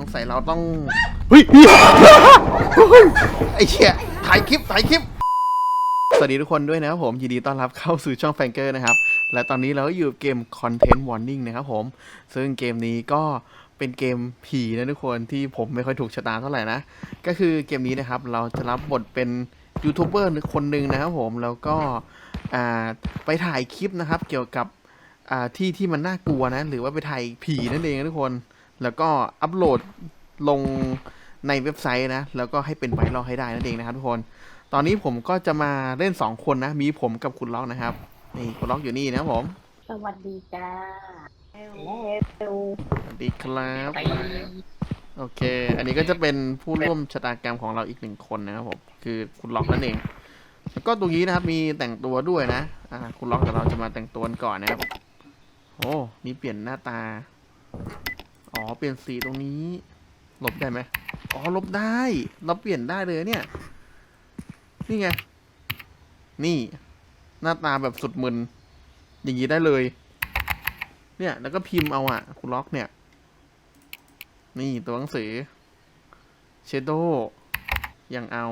สงสัยเราต้องเฮ้ยเฮ้ยเฮ้ยไอ้เชี่ยถ่ายคลิปถ่ายคลิป สวัสดีทุกคนด้วยนะครับผม ยินดีต้อนรับเข้าสู่ช่องแฟงเกอร์นะครับ และตอนนี้เราก็อยู่เกม Content Warning นะครับผม ซึ่งเกมนี้ก็เป็นเกมผีนะทุกคนที่ผมไม่ค่อยถูกชะตาเท่าไหร่นะ ก็คือเกมนี้นะครับ เราจะรับบทเป็นยูทูบเบอร์คนหนึ่งนะครับผมแล้วก็อ่าไปถ่ายคลิปนะครับ เกี่ยวกับอ่าที่ที่มันน่ากลัวนะ หรือว่าไปถ่ายผีนั่นเองนะทุกคน แล้วก็อัปโหลดลงในเว็บไซต์นะ แล้วก็ให้เป็นไวรัลให้ได้นั่นเองนะครับทุกคน ตอนนี้ผมก็จะมาเล่น 2 คนนะ มีผมกับคุณล็อกนะครับ นี่คุณล็อกอยู่นี่นะครับผม สวัสดีจ้าเฮลสวัสดีครับ โอเค อันนี้ก็จะเป็นผู้ร่วมชะตากรรมของเราอีกหนึ่งคนนะครับผม คือคุณล็อกนั่นเอง แล้วก็ตรงนี้นะครับ มีแต่งตัวด้วยนะ อ่า คุณล็อกกับเราจะมาแต่งตัวกันก่อนนะครับ โอ้มีเปลี่ยนหน้าตา อ๋อ เปลี่ยนสีตรงนี้ ลบได้ไหมอ๋อ ลบได้ เราเปลี่ยนได้เลยเนี่ย นี่ไง นี่ หน้าตาแบบสุดมึน อย่างนี้ได้เลย เนี่ย แล้วก็พิมพ์เอาอะคุณล็อกเนี่ย นี่ตัวหนังสือ เชโดยังเอา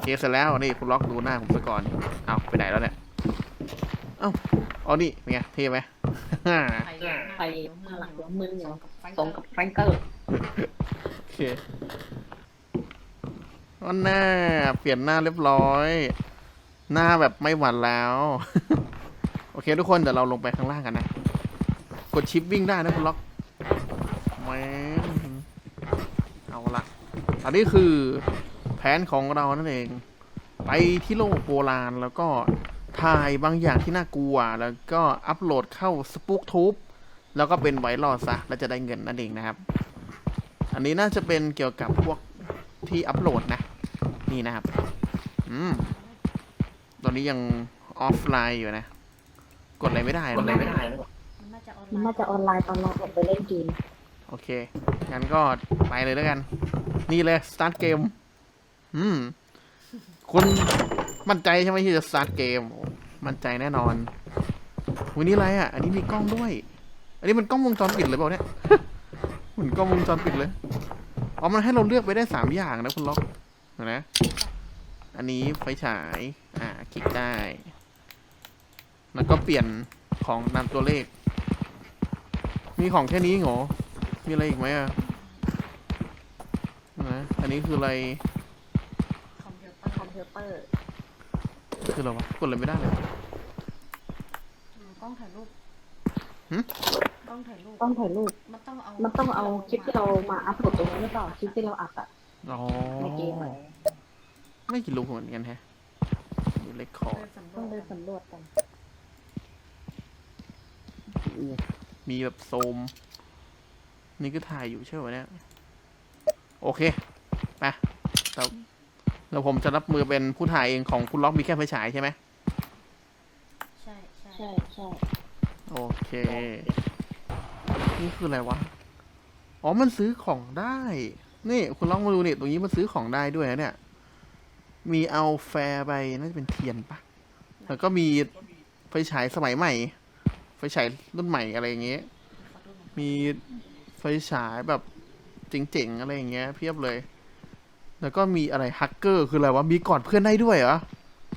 เคสเสร็จแล้วนี่คุณล็อกดูหน้าผมซะก่อน เอาไปไหนแล้วเนี่ย เอ้าอ๋อนี่เป็นไงเท่ไหม ไปข้าหลังหัวมือเหรอตรงกับแฟรงเกอร์โอเควันหน้า เปลี่ยนหน้าเรียบร้อย หน้าแบบไม่หวั่นแล้ว โอเค ทุกคนเดี๋ยวเราลงไปข้างล่างกันนะ กดชิปวิ่งได้นะคุณล็อกแมเอาละอันนี้คือแผนของเรานั่นเอง ไปที่โลกโบราณแล้วก็ ถ่ายบางอย่างที่น่ากลัว แล้วก็อัปโหลดเข้าสปุกทูบแล้วก็เป็นไวรัลซะแล้วจะได้เงินนั่นเองนะครับ อันนี้น่าจะเป็นเกี่ยวกับพวกที่อัปโหลดนะ นี่นะครับ อืม ตอนนี้ยังออฟไลน์อยู่นะ กดอะไรไม่ได้กดอะไรไม่ได้มันน่าจะออนไลน์ตอนเราผมไปเล่นเกมโอเค งั้นก็ไปเลยแล้วกัน นี่เลยสตาร์ทเกมอืม คุณ มั่นใจใช่ไหมที่จะสตาร์ทเกม มั่นใจแน่นอนวันนี้อะไรอะ อันนี้มีกล้องด้วย อันนี้มันกล้องวงจรปิดเลยเปล่าเนี่ยเหมือนกล้องวงจรปิดเลยอ๋อมันให้เราเลือกไปได้สามอย่างนะคุณล็อกเห็นไหมอันนี้ไฟฉาย อ่า คลิกได้ แล้วก็เปลี่ยนของนามตัวเลข มีของแค่นี้เหรอ มีอะไรอีกไหมอะนะ อันนี้คืออะไร คอมพิวเตอร์คอมพิวเตอร์ คืออะไรวะกดอะไรไม่ได้เลย กล้องถ่ายรูปหึ กล้องถ่ายรูป ต้องถ่ายรูป มันต้องเอามันต้องเอาคลิปที่เรามาอัพโหลดตรงนี้หรือเปล่า คลิปที่เราอัดอะอ๋อในเกมอะไม่กี่ลูกเหมือนกันแฮะมีเลคคอร์ดเดินสำรต้วองจเดินสำรวจกันมีแบบโซม นี่ก็ถ่ายอยู่ใช่ไหมเนี่ย โอเค ไปแล้ว แล้วผมจะรับมือเป็นผู้ถ่ายเองของคุณล็อกมีแค่ไฟฉายใช่ไหมใช่ใช่ใช่ใช่โอเค นี่คืออะไรวะ อ๋อ มันซื้อของได้ นี่คุณลองมาดูนี่ตรงนี้มันซื้อของได้ด้วยนะเนี่ย มีเอาแฟร์ไปน่าจะเป็นเทียนปะแล้วก็มีไฟฉายสมัยใหม่ ไฟฉายรุ่นใหม่อะไรอย่างเงี้ยขอดูหน่อยมีไฟฉายแบบเจ๋งๆอะไรอย่างเงี้ย เพียบเลย แล้วก็มีอะไรฮักเกอร์คืออะไรวะ มีกอดเพื่อนได้ด้วยเหรอ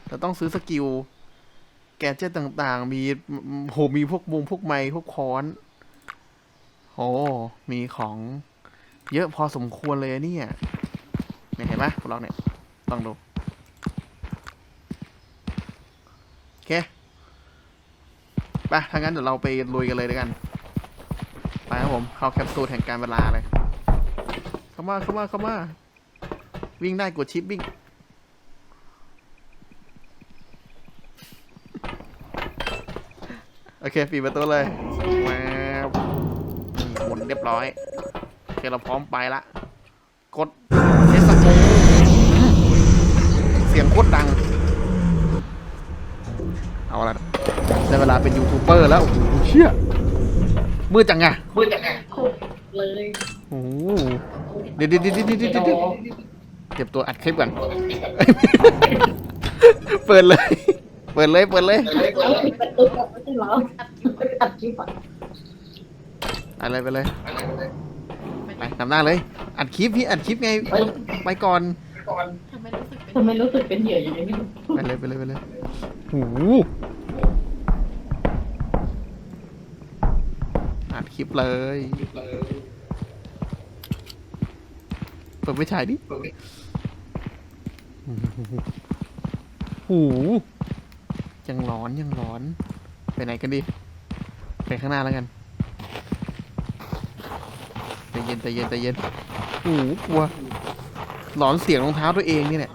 แต่ต้องซื้อสกิล แกเจ็ตต่างๆ มีโหมีพวกมุงพวกไม้พวกค้อนโอ้มีของ เยอะพอสมควรเลยเนี่ยเนี่ยเห็นไหมพวกเราเนี่ยลองดูโอเคไปถ้างั้นเดี๋ยวเราไปลุยกันเลยด้วยกันไปครับผม เข้าแคปซูลแห่งการเวลาเลย เข้ามา เข้ามา เข้ามา วิ่งได้กดชิปวิ่ง โอเคปิดประตูเลยแวบนี่หมุนเรียบร้อย โอเค เราพร้อมไปละ กดเทสโกเสียงโคตรดัง เอาละได้เวลาเป็นยูทูบเบอร์แล้ว โอ้โหเชี่ยมืดจังไงเลยโอ้โหเดี๋ยวเดี๋ยวเดี๋ยวเดี๋ยวเดี๋ยวเดี๋ยว เก็บตัวอัดคลิปก่อน เปิดเลย เปิดเลย เปิดเลยเอาปิดประตูก่อนไม่ใช่เหรออัดคลิปอะอะไรไปเลยนำหน้าเลย อัดคลิปพี่อัดคลิปไงเฮ้ยไปก่อน ทำไมรู้สึกเป็นทำไมรู้สึกเป็นเหยื่ออย่างนี้ไปเลยไปเลยไปเลยหูอัดคลิปเลย เปิดไม่ฉายดิ หูยังร้อนยังร้อน ไปไหนกันดี ไปข้างหน้าแล้วกันใจเย็นใจเย็นใจเย็นหูกลัวหลอนเสียงรองเท้าตัวเองนี่แหละ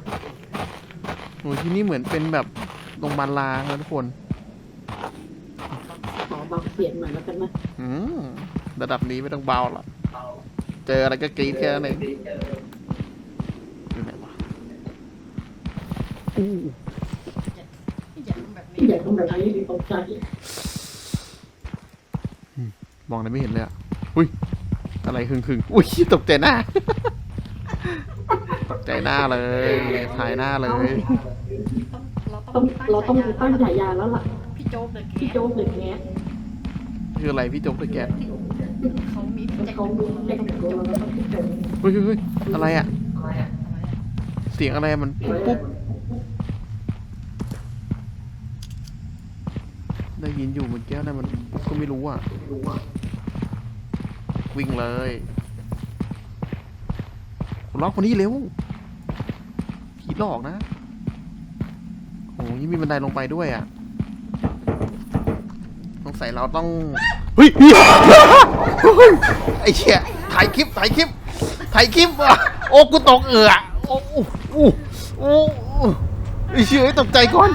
โอ้ยที่นี่เหมือนเป็นแบบโรงพยาบาลล้างนะทุกคนขอเบาเสียงหน่อยแล้วกันนะอืมระดับนี้ไม่ต้องเบาหรอกเจออะไรก็กรี๊ดแค่นั้นเองอยู่ไหนวะ อู้อย่าทำแบบนี้อย่าทำแบบนี้ดิตกใจมองอะไรไม่เห็นเลยอะ อุ้ย อะไรคึงคึงๆอุ้ยตกใจหน้า ตกใจหน้าเลยถ่ายหน้าเลย ต้องเราต้ต้อองงมีเราตั้ต้องงฉาตั้งยาฉายาแล้วล่ะ พี่โจ๊กเดอะพี่แก๊สโจ๊กหรือแง่คืออะไรพี่จบตะแกนเขามีแจ็คเขาดูเรียกแล้วตัวโจ๊กเราต้องพี่โจ๊กเฮ้ยเฮ้ยเฮ้ยอะไรอะ เสียงอะไรมันปุ๊บปุ๊บได้ยิ นอยู่เมื่อกี้นะมันก็ไม่รู้อะ วิ่งเลยล็อกคนนี้เร็วผีหลอกนะโอ้ยงมีบันไดลงไปด้วยอะสงสัยเราต้องเฮ้ยไอ้เชี่ยถ่ายคลิปถ่ายคลิปถ่ายคลิปอะโอ้กูตกเอือโอ้โอ้โอ้โอ้ไอ้เชี่ยตกใจก่อน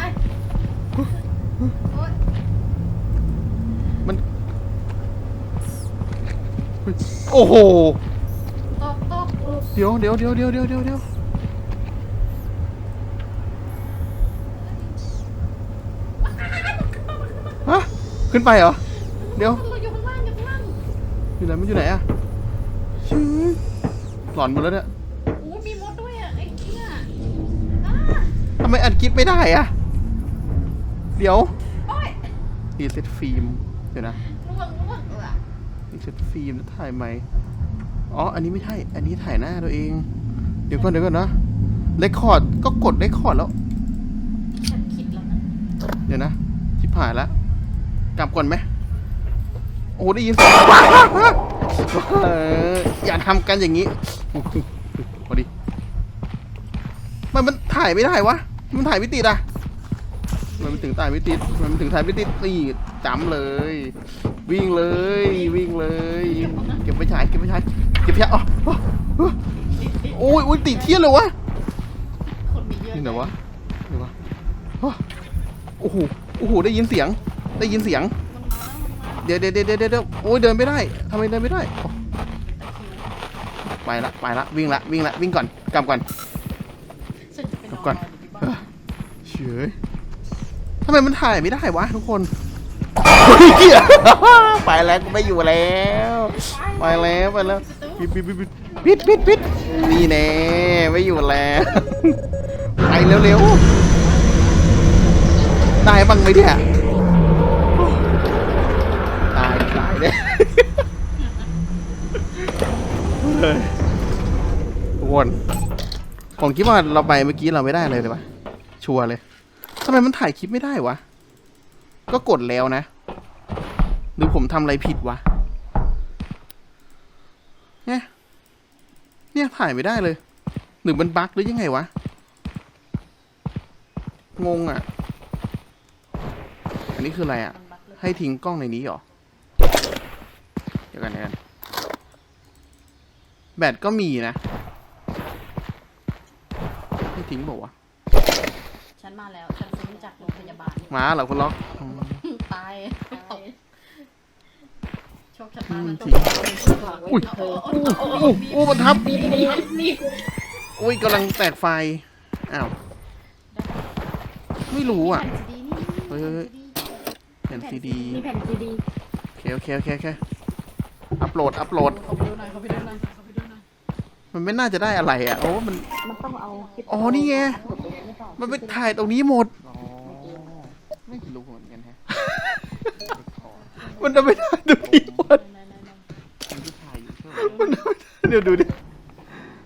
โอ้โหตกตกเดี๋ยวเดี๋ยวเดี๋ยวเดี๋ยวเดี๋ยวเดี๋ยวเดี๋ยวฮะ ขึ้นไปเหรอ เดี๋ยว เราอยู่ข้างล่างอยู่ข้างล่างอยู่ไหน มันอยู่ไหนอะชื่อหลอนหมดแล้วเนี่ยโอ้มีมดด้วยอะไอ้เนี่ยอ่าทำไมอัดคลิปไม่ได้อะเดี๋ยวโอ้ย รีเซ็ตฟิล์มเดี๋ยวนะ ล่วงล่วงเออ รี เซ็ตฟิล์มแล้วถ่ายใหม่อ๋อ อันนี้ไม่ใช่ อันนี้ถ่ายหน้าตัวเอง เดี๋ยวก่อนเดี๋ยวก่อนนะเรคคอร์ดก็กดเรคคอร์ดแล้ว ฉันคิดแล้วนะเดี๋ยวนะชิบหายแล้วกลับก่อนไหมโอ้ได้ยินเสียงเอออย่าทำกันอย่างนี้พอดีมันมันถ่ายไม่ได้วะ มันถ่ายไม่ติดอะ มันไม่ถึงถ่ายไม่ติด มันไม่ถึงถ่ายไม่ติดนี่จำเลย วิ่งเลยวิ่งเลย เก็บไปฉายเก็บไปฉายเก็บไปฉายอ๋ออ๋ออ๋อโอ้ยโอ้ยติดเทียนเลยวะคนมีเยอะนี่ไหนวะไหนวะฮะโอ้โหโอ้โหได้ยินเสียง ได้ยินเสียงมันมาแล้วมันมาเดี๋ยวเดี๋ยวเดี๋ยวเดี๋ยวเดี๋ยวโอ้ยเดินไม่ได้ทำไมเดินไม่ได้โอ้ตะคริวไปละไปละวิ่งละวิ่งละวิ่งก่อนกลับก่อนฉันจะไปนอนก่อนอยู่ที่บ้านเฉยทำไมมันถ่ายไม่ได้วะทุกคน เหี้ยไปแล้วกูไม่อยู่แล้ว ไปแล้วไปแล้วปิดปิดปิดปิดปิดปิดนี่แน่ไม่อยู่แล้วไปเร็วๆได้บ้างไหมเนี่ยตายตายเนี่ยทุกคนผมคิดว่าเราไปเมื่อกี้เราไม่ได้เลยเลยวะชัวร์เลยทำไมมันถ่ายคลิปไม่ได้วะ ก็กดแล้วนะ หรือผมทำอะไรผิดวะ เนี่ย เนี่ยถ่ายไม่ได้เลย หรือมันบั๊กหรือยังไงวะ งงอะ อันนี้คืออะไรอะมันบักเลยให้ทิ้งกล้องในนี้เหรอ เดี๋ยวกันเดี๋ยวกัน แบตก็มีนะ ให้ทิ้งบอกว่าวฉันมาแล้ว ฉันซื้อมาจากโรงพยาบาละมาเหรอคุณล็อกอืมตายตก โชคชะตาอืมมันจริงอุ้ยโอ้โหโอ้โอ้โอ้มันทับนี่นี่นี่อุ้ยกำลังแตกไฟ อ้าว ไม่รู้อะแผ่นซีดีนี่เฮ้ยเฮ้ยเฮ้ยแผ่นซีดีมีแผ่นซีดีโอเคโอเคโอเคโอเคอัปโหลด อัปโหลดเขาไปดูหน่อยเขาไปดูหน่อยเขาไปดูหน่อยมันไม่น่าจะได้อะไรอะ โอ้มัน มันต้องเอาอ๋อ นี่ไงไม่ต้องมันไปถ่ายตรงนี้หมดอ๋อไม่รู้เหมือนกันฮะมันจะไม่ได้ตรงนี้หมดไหนๆๆ มันจะถ่ายอยู่ใช่ไหมๆเดี๋ยวดูดิ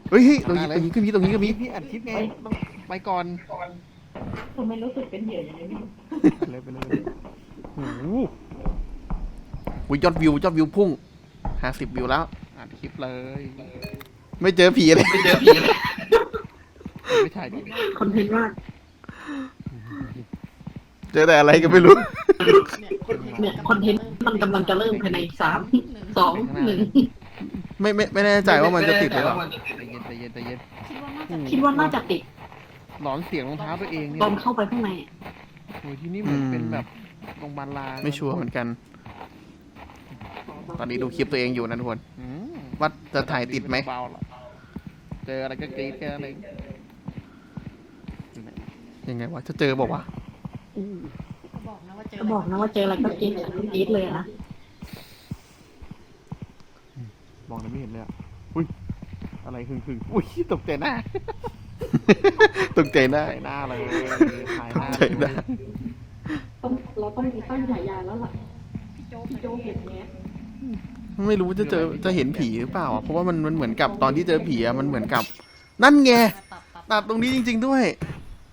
เฮ้ยเฮ้ยตรงนี้ตรงนี้ก็มีตรงนี้ก็มีพี่อัดคลิปไงต้องไปก่อนผมไม่รู้สึกเป็นเหยื่อยังไงไม่รู้ไปเลยไปเลยโอ้โหอุ๊ยยอดวิวยอดวิวพุ่งห้าสิบวิวแล้ว อัดคลิปเลย ไม่เจอผีเลยไม่ถ่ายดิคอนเทนต์ว่าเจอแต่อะไรก็ไม่รู้ เนี่ยคอนเทนต์มันกำลังจะเริ่มภายในสามสองหนึ่ง ไม่ไม่ไม่แน่ใจว่ามันจะติดหรือเปล่าใจเย็นใจเย็นใจเย็นคิดว่าน่าจะติดหลอนเสียงรองเท้าตัวเองเนี่ยตอนเข้าไปข้างในอะโอ้ยที่นี่เหมือนเป็นแบบโรงพยาบาลลางไม่ชัวร์เหมือนกัน ตอนนี้ดูคลิปตัวเองอยู่นะทุกคนอืมว่าจะถ่ายติดไหมเบาๆหรอเจออะไรก็กรี๊ดแค่นั้นเองยังไงวะจะเจอบอกว่าวะบอกนะว่าเจอก็บอกนะว่าเจออะไรก็กินกรี๊ดเลยนะ มองแล้วไม่เห็นเลยอะอุ้ยอะไรคึงคึงๆอุ้ยตกใจหน้าตกใจหน้าใส่หน้าเลยถ่ายหตกน้าใจหน้าต้องเราต้องมีตั้งฉายาแล้วล่ะพี่โจ๊กพี่โจเห็นเนี้ยไม่รู้จะเจอจะเห็นผีหรือเปล่าอะเพราะว่ามันมันเหมือนกับตอนที่เจอผีอะมันเหมือนกับ นั่นไงตัดตัดตัดตรงนี้จริง ๆด้วย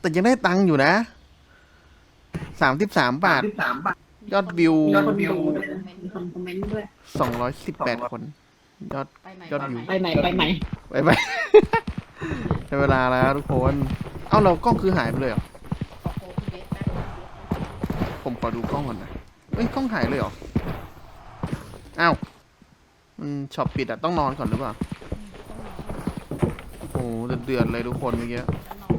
แต่ยังได้ตังค์อยู่นะสามสิบสามบาท ยอดวิวยอดคนดูด้วยนะมีคนคอมเมนต์ด้วยสองร้อยสิบแปดคน ยอด ไปไหนยอดวิว ไปไหนไปไหนไปไปได้เวลาแล้วทุกคน เอ้าเรากล้องคือหายไปเลยเหรอ ขอโคพี่เบสแป๊บผมขอดูกล้องก่อนนะเอ้ยกล้องหายเลยเหรอ อ้าว มันช็อปปิดอะต้องนอนก่อนหรือเปล่า โอ้โหเดือดๆเลยทุกคนเมื่อกี้ฉันนอน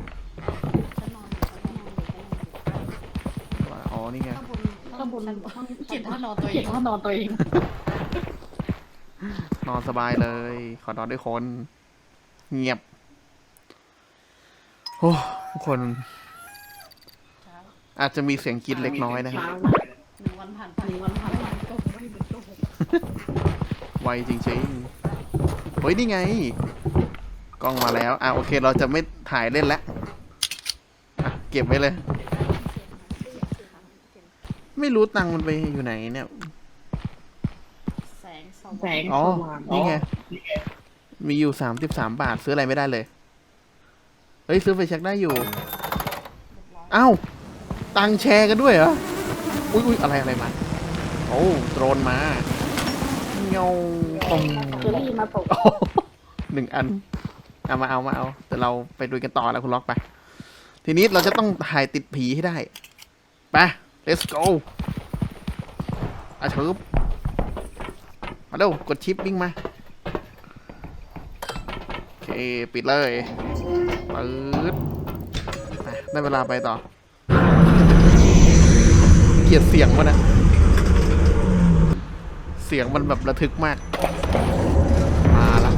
ฉันนอนอยู่ฉันนอนอยู่ฉันนอนอยู่อ๋อนี่ไง ข้างบนข้างบนห้องเขียนว่านอนตัวเอเขียงนว่านอนตัวเอง นอนสบายเลย ขอนอนด้วยคน เงียบ โอ้ทุกคน อาจจะมีเสียงกรีดเล็กน้อยนะครับหนึ่งวันผ่านไปหนึ่งวันผ่านไปโกหกไม่เหมือนโกหกไวจริงๆเฮ้ย นี่ไง กล้องมาแล้ว อะ โอเค เราจะไม่ถ่ายเล่นแล้วเก็บไว้เลย ไม่รู้ตังค์มันไปอยู่ไหนเนี่ย แสงสองแสงอ๋อ สว่างนี่ไง มีอยู่สามสิบสามบาทซื้ออะไรไม่ได้เลย เฮ้ย ซื้อไฟแช็กได้อยู่อ้าวตังค์แชร์กันด้วยเหรอ อุ้ยอุ้ยอะไรอะไรมา โอ้โดรนมาเงาตรงเจอรี่มาตกโอ้โหหนึ่งอัน เอามาเอามาเอา แต่เราไปดูกันต่อแล้วคุณล็อกไป ทีนี้เราจะต้องถ่ายติดผีให้ได้ ไป let's go อาเชิบ มาเร็วกดชิปวิ่งมา โอเค ปิดเลยปื๊ดไปได้เวลาไปต่อ เกลียดเสียงมันนะ เสียงมันแบบระทึกมาก มาละ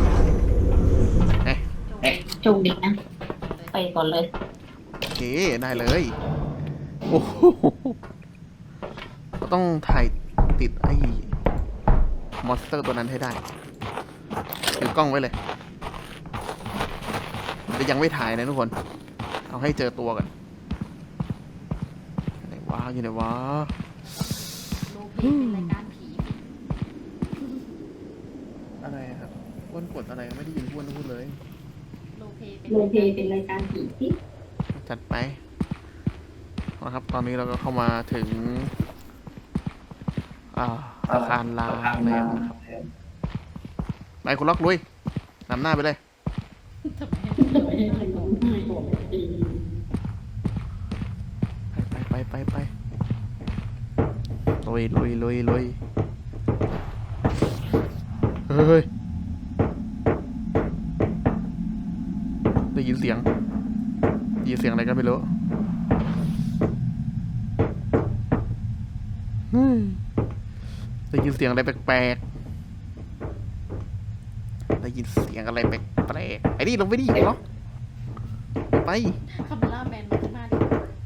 เอ๊ะโชคดีนะ ไปก่อนเลย โอเค ได้เลย โอ้โหเราต้องถ่ายติดไอ้ มอนสเตอร์ตัวนั้นให้ได้ถือกล้องไว้เลยแต่ยังไม่ถ่ายนะทุกคน เอาให้เจอตัวกันไหนวะอยู่ไหนวะโลเพเป็นรายการผีอะไรครับอ้วนกดอะไรไม่ได้ยินอ้วนพูดเลยโลเพเป็นโลเพเป็นรายการผีที่จัดไปนะครับ ตอนนี้เราก็เข้ามาถึง อ่า อาคารลางแล้วนะครับไปคุณล็อกลุยนำหน้าไปเลยไมให้มันไปไปไปไปลุยลุยลุยลุยเฮ้ยได้ยินเสียงได้ยินเสียงอะไรก็ไม่รู้อืมได้ ยินเสียงอะไรแปลกๆได้ยินเสียงอะไรแปลกๆไอ้นี่ลงไปดิเหรอไปคาเมล่าแมนมาข้างหน้าดิ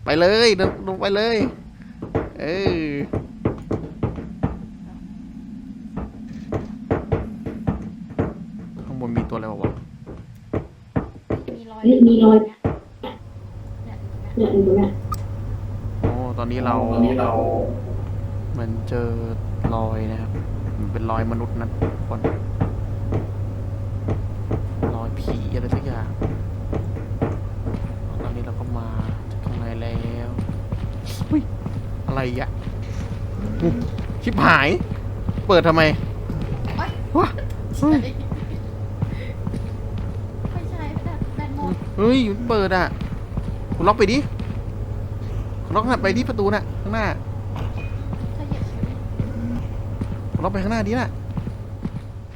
ไปเลยลงลงไปเลย เออข้างบนมีตัวอะไรวะมีรอยนี่มีรอย เนี่ยเนี่ยดูเนี่ยโอ้ตอนนี้เราเหมือนเจอ รอยนะครับ เป็นรอยมนุษย์นะทุกคนรอยผีอะไรสักอย่างตอนนี้เราก็มาจะทำไงแล้วอุ้ยอะไรอะชิบหาย เปิดทำไมวะไม่ใช่ดเฮ้ยเปิดอะคุณล็อกไปดิคุณล็อกหน้าไปที่ประตูน่ะข้างหน้า คุณล็อกไปข้างหน้าดิน่ะ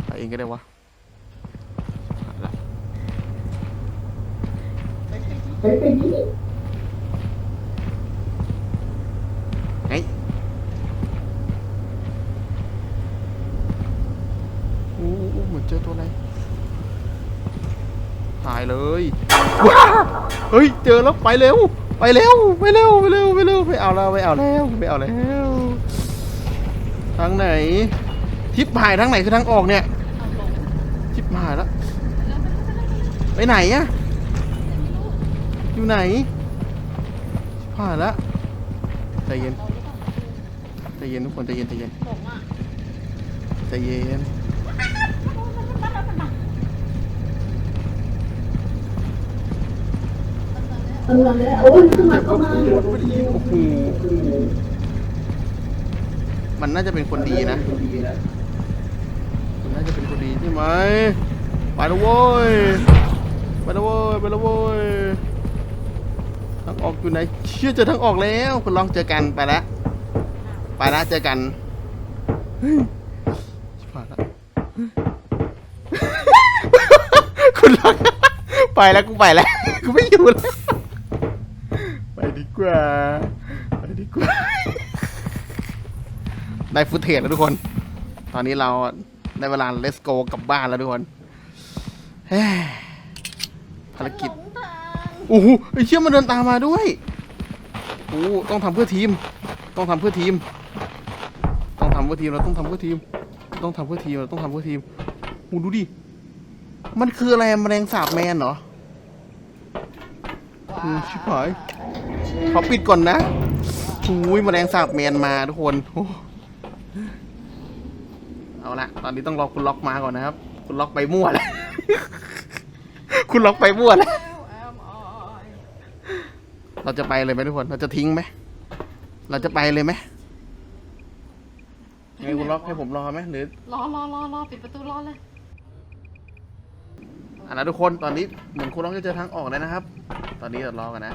ไปเองก็ได้วะละไงอู้อู้เหมือนเจอตัวอะไรถ่ายเลยว้าเฮ้ย เจอแล้วไปเร็ว ไปเร็ว ไปเร็ว ไปเร็ว ไปเร็ว ไปเอาแล้ว ไปเอาแล้ว ไปเอาแล้ว ทางไหน ทิปหายทางไหนคือทางออกเนี่ย ทิปหายแล้ว ไปไปแล้วไปไหนอะอยู่ไหนชิบหายแล้วใจเย็นใจเย็นทุกคนใจเย็นใจเย็นใจเย็นโอ้ยขึ้นมาเข้ามาโอ้โห มันน่าจะเป็นคนดีนะ มันน่าจะเป็นคนดีใช่ไหม ไปแล้วโว้ย ไปแล้วโว้ย ไปแล้วโว้ย ทางออกอยู่ไหน เชื่อเจอทางออกแล้ว คุณลองเจอกันไปล้วไปล้วเจอกันเฮ้ยชิบหายละคุณลองไปแล้วกูไปแล้ว กูไม่อยู่แล้ว ไปดีกว่า ไปดีกว่า ได้ฟุตเทจแล้วทุกคน ตอนนี้เราได้เวลา let's go กลับบ้านแล้วทุกคนเฮ้ยภารกิจหลงทางโอ้โหไอ้เชี่ยมันเดินตามมาด้วยโอ้โหต้องทำเพื่อทีม ต้องทำเพื่อทีม ต้องทำเพื่อทีมเราต้องทำเพื่อทีม ต้องทำเพื่อทีมเราต้องทำเพื่อทีมโอ้ดูดิมันคืออะไรแมลงสาบแมนเหรอโอ้ชิบหายขอปิดก่อนนะโอ้ยแมลงสาบแมนมาทุกคนโอ้ เอาละตอนนี้ต้องรอคุณล็อกมาก่อนนะครับ คุณล็อกไปมั่วแล้ว คุณล็อกไปมั่วแล้ว เราจะไปเลยไหมทุกคน เราจะทิ้งไหม เราจะไปเลยไหมไงคุณล็อกให้ผมรอไหมหรือ รอรอรอรอปิดประตูรอเลยอะนะทุกคน ตอนนี้เหมือนคุณล็อกจะเจอทางออกแล้วนะครับ ตอนนี้เรารอกันนะ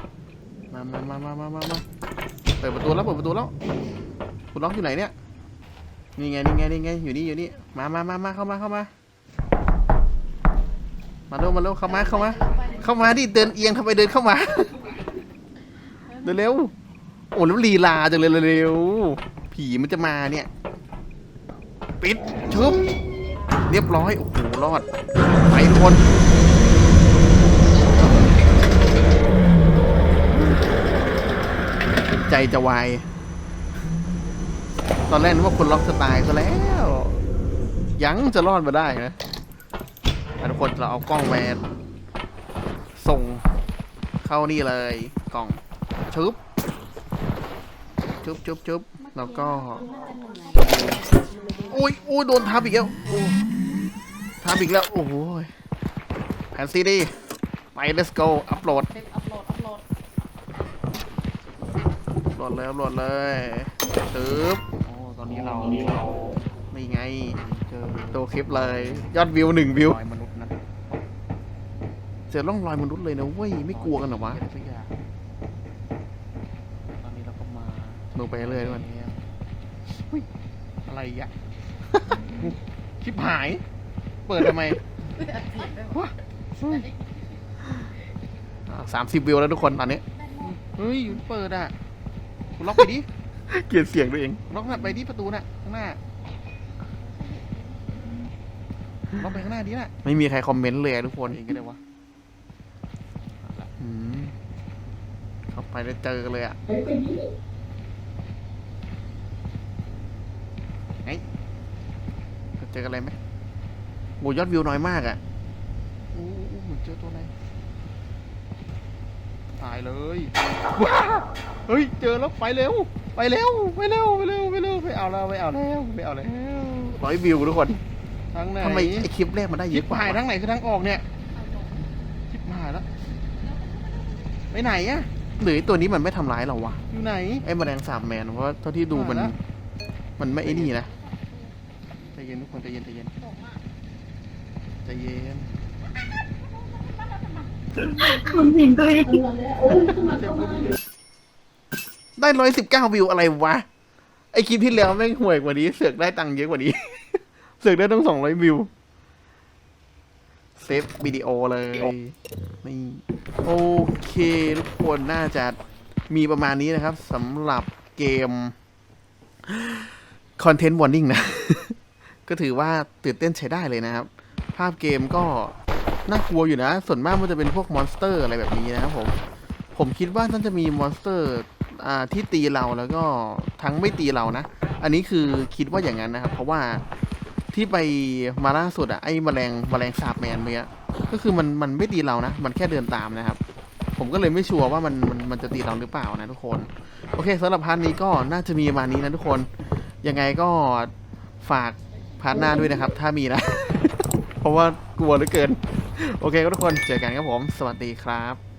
มามามามามามามาเปิดประตูแล้วเปิดประตูแล้ว คุณล็อกอยู่ไหนเนี่ย นี่ไงนี่ไงนี่ไงอยู่นี่อยู่นี่มามามามาเข้ามาเข้ามา มาเร็วมาเร็วเข้ามาเข้ามา เข้ามาดิเดินเอียงทำไมเดินเข้ามาเดินเร็วโอ้แล้วลีลาจังเลยเร็วๆผีมันจะมาเนี่ย ปิดชึบเรียบร้อยโอ้โหรอดไปทุกคนใจจะวาย ตอนแรกนึกว่าคนล็อกสไตล์ซะแล้ว ยังจะรอดมาได้นะทุกคนเราเอากล้องแมาส่งเข้านี่เลยกล่องชึบชึบชึบชึบแล้วก็โอ้ยโอ้ยโดนทับอีกแล้วทับอีกแล้ว โอ้โหแผ่นซีดีไป let's go อัปโหลดอัพโหลดอัพโหลดโหลดเลยอัปโหลดเลยตึ๊บโอ้ตอ นนี้เราไม่ไงเจอตัวคลิปเลย ยอดวิวหนึ่งวิวมนุษย์นะเจอร่องรอยมนุษย์เลยนะเว้ยไม่กลัวกันเหรอวะตอนนี้เราก็มาลงไปเรื่อยๆด้วยอุ๊ยอะไรอะชิบหาย เปิดทำไมสามสิบวิวแล้วทุกคนตอนนี้ เฮ้ยอยู่เปิดอะคุณล็อกไปดิ เกลียดเสียงตัวเองล็อกหน้าไปที่ประตูน่ะข้างหน้าล็อกไปข้างหน้าดิน่ะไม่มีใครคอมเมนต์เลยอะทุกคนเองก็ได้วะอืมเข้าไปแล้วเจอเลยอะไอ้เจอกันอะไรไหมโอ้ยอดวิวน้อยมากอะโอ้โหเหมือนเจอตัวอะไรตายเลยว้าเฮ้ย เจอแล้วไปเร็ว ไปเร็วไปเร็วไปเร็วไปเร็วไปเอาแล้วไปเอาแล้วไปเอาแล้วร้อยวิวทุกคนทางไหนทำไมไอคลิปแรกมันได้เยชิอะบกว่าหายทางไหนคือทางออกเนี่ยเอาลงชิบหายแล้วไปไหนอะหรือไอ้ตัวนี้มันไม่ทำร้ายเราวะอยู่ไหน ไอ้แมลงสาบแมนเพราะว่าเท่าที่ดูมัน อ่านะ มันไม่ไอ้นี่นะใจเย็นทุกคนใจเย็นใจเย็นใจเย็นมันยิงตัวเอง ได้ร้อยสิบเก้าวิวอะไรวะ ไอคลิปที่แล้วแม่งห่วยกว่านี้ เสือกได้ตังค์เยอะกว่านี้ เสือกได้ตั้งสองร้อยวิว เซฟวิดีโอเลยนี่โอเค ทุกคนน่าจะมีประมาณนี้นะครับสำหรับเกม Content Warning นะ ก็ถือว่าตื่นเต้นใช้ได้เลยนะครับ ภาพเกมก็น่ากลัวอยู่นะ ส่วนมากมันจะเป็นพวกมอนสเตอร์อะไรแบบนี้นะครับผม ผมคิดว่าน่าจะมีมอนสเตอร์อ่า ที่ตีเราแล้วก็ทั้งไม่ตีเรานะ อันนี้คือคิดว่าอย่างนั้นนะครับ เพราะว่าที่ไปมาล่าสุดอะไอ้แมลงแมลงสาบแมนเมื่อกี้ก็คือมันมันไม่ตีเรานะ มันแค่เดินตามนะครับ ผมก็เลยไม่ชัวร์ว่ามันมันมันจะตีเราหรือเปล่านะทุกคน โอเคสำหรับพาร์ทนี้ก็น่าจะมีประมาณนี้นะทุกคน ยังไงก็ฝากพาร์ทหน้าด้วยนะครับ ถ้ามีนะ เพราะว่ากลัวเหลือเกิน โอเคทุกคนเจอกันครับผม สวัสดีครับ